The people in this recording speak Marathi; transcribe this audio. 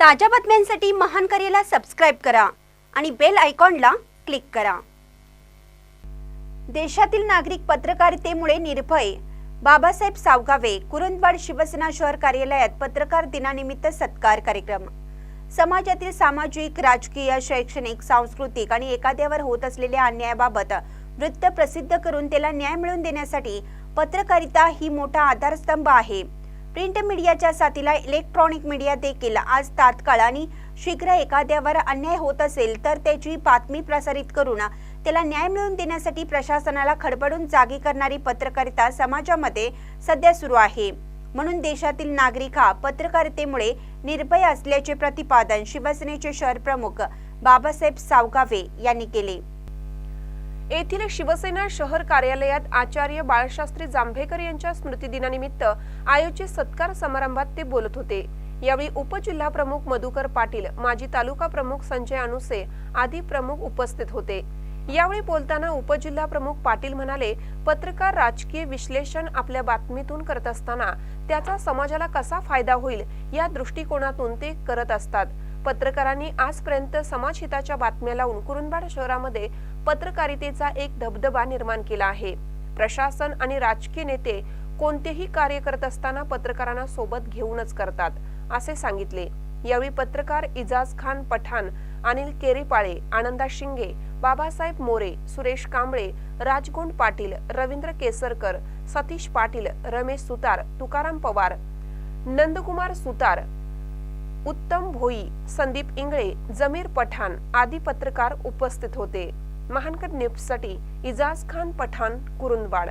ताज्या बातम्यांसाठी महान करेला सबस्क्राईब करा आणि बेल आयकॉनला क्लिक करा. देशातील नागरिक पत्रकारितेमुळे निर्भय. बाबासाहेब सावगावे कुरुंदवाड शिवसेना शहर कार्यालयात पत्रकार दिनानिमित्त सत्कार कार्यक्रम. समाजातील सामाजिक राजकीय शैक्षणिक सांस्कृतिक आणि एखाद्यावर होत असलेल्या अन्यायाबाबत वृत्त प्रसिद्ध करून त्याला न्याय मिळवून देण्यासाठी पत्रकारिता ही मोठा आधारस्तंभ आहे. प्रिंट मीडियाच्या साथीला इलेक्ट्रॉनिक मीडिया देखील आज तात्काळ आणि शीघ्र एखाद्यावर अन्याय होत असेल तर त्याची बातमी प्रसारित करून त्याला न्याय मिळवून देण्यासाठी प्रशासनाला खडबडून जागी करणारी पत्रकारिता समाजामध्ये सध्या सुरू आहे. म्हणून देशातील नागरिक हा पत्रकारितेमुळे निर्भय असल्याचे प्रतिपादन शिवसेनेचे शहर प्रमुख बाबासाहेब सावगावे यांनी केले. येथील शिवसेना शहर कार्यालयात आचार्य बाळशास्त्री जांभेकर यांच्या स्मृतिदिनानिमित्त आयोजित सत्कार समारंभात ते बोलत होते. यावेळी उपजिल्हा प्रमुख मधुकर पाटील माजी तालुका प्रमुख संजय अनुसे आदी प्रमुख उपस्थित होते. यावेळी बोलताना उपजिल्हा प्रमुख पाटील म्हणाले पत्रकार राजकीय विश्लेषण आपल्या बातमीतून करत असताना त्याचा समाजाला कसा फायदा होईल या दृष्टिकोनातून ते करत असतात. पत्रकारांनी आजपर्यंत समाजहिताच्या बातम्या लावून शहरामध्ये पत्रकारितेचा एक धबधबा निर्माण केला आहे. प्रशासन आणि राजकीय नेते कोणतेही कार्य करत असताना पत्रकारांना सोबत घेऊनच करतात असे सांगितले. यावेळी पत्रकार इजाज खान पठाण अनिल केरीपाळे आनंदा शिंगे बाबासाहेब मोरे सुरेश कांबळे राजगुंड पाटील रवींद्र केसरकर सतीश पाटील रमेश सुतार तुकाराम पवार नंदकुमार सुतार उत्तम भोई संदीप इंगळे जमीर पठाण आदी पत्रकार उपस्थित होते. महानकर न्यूजसाठी इजाज खान पठाण कुरुंदवाड.